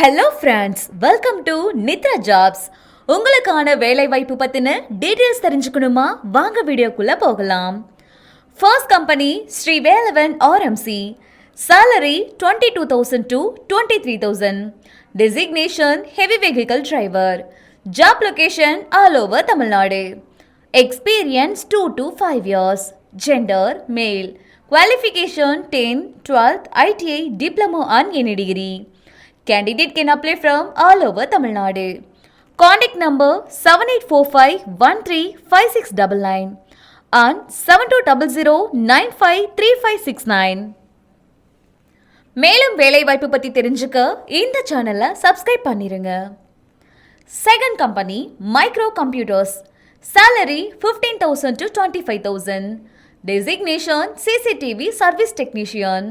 Hello friends welcome to Nithra jobs உங்களுக்கான வேலைவாய்ப்பு பற்றின டீட்டெயில்ஸ் தெரிஞ்சுக்கணுமா வாங்க வீடியோக்குள்ளே போகலாம் first company Shri Velavan RMC salary twenty two thousand to twenty three thousand designation heavy vehicle driver job location all over Tamil Nadu experience two to five years gender male qualification ten twelfth ITI diploma on any degree Candidate can apply from all over Tamil Nadu. Contact number 7845135699 and 7200953569. மேலும் வேலைவாய்ப்பு பற்றி தெரிஞ்சுக்க இந்த சேனலை subscribe பண்ணிடுங்க second company micro computers salary fifteen thousand to twenty five thousand designation CCTV service technician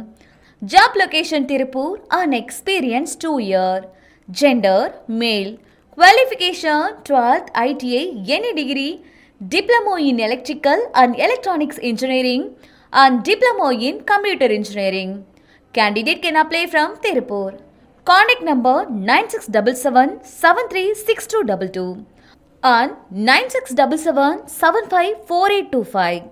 Job location Tirupur, an experience 2 year. Gender male. Qualification 12th ITA any degree. Diploma in electrical and electronics engineering and diploma in computer engineering. Candidate can apply from Tirupur. Contact number 9677 and 9677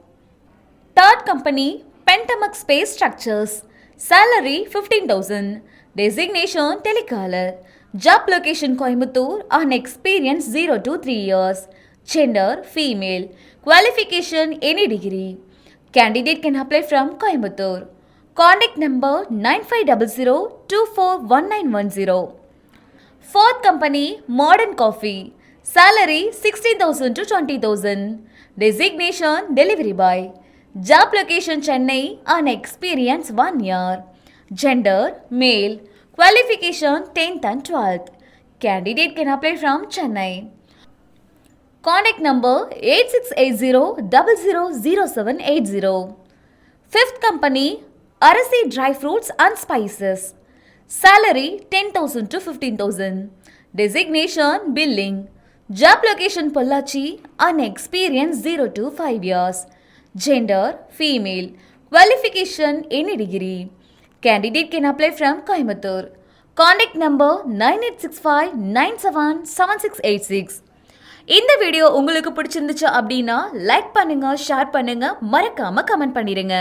Third company Pentamax Space Structures. Salary 15,000. Designation Telecaller. Job location Coimbatore. On experience 0 to 3 years. Gender female. Qualification any degree. Candidate can apply from Coimbatore. Contact number 9500241910. Fourth company Modern Coffee. Salary 16,000 to 20,000. Designation delivery boy. Job location Chennai and experience 1 year. Gender male. Qualification 10th and 12th. Candidate can apply from Chennai. Contact number 8680 Fifth company Arasi Dry Fruits and Spices. Salary 10,000 to 15,000. Designation Billing. Job location Pollachi unexperienced experience 0 to 5 years. Gender female qualification any degree candidate can apply from Coimbatore contact number nine eight six five nine seven seven six eight six இந்த video உங்களுக்கு பிடிச்சிருந்துச்சு அப்படின்னா like பண்ணுங்கள் share பண்ணுங்கள் மறக்காமல் comment பண்ணிடுங்க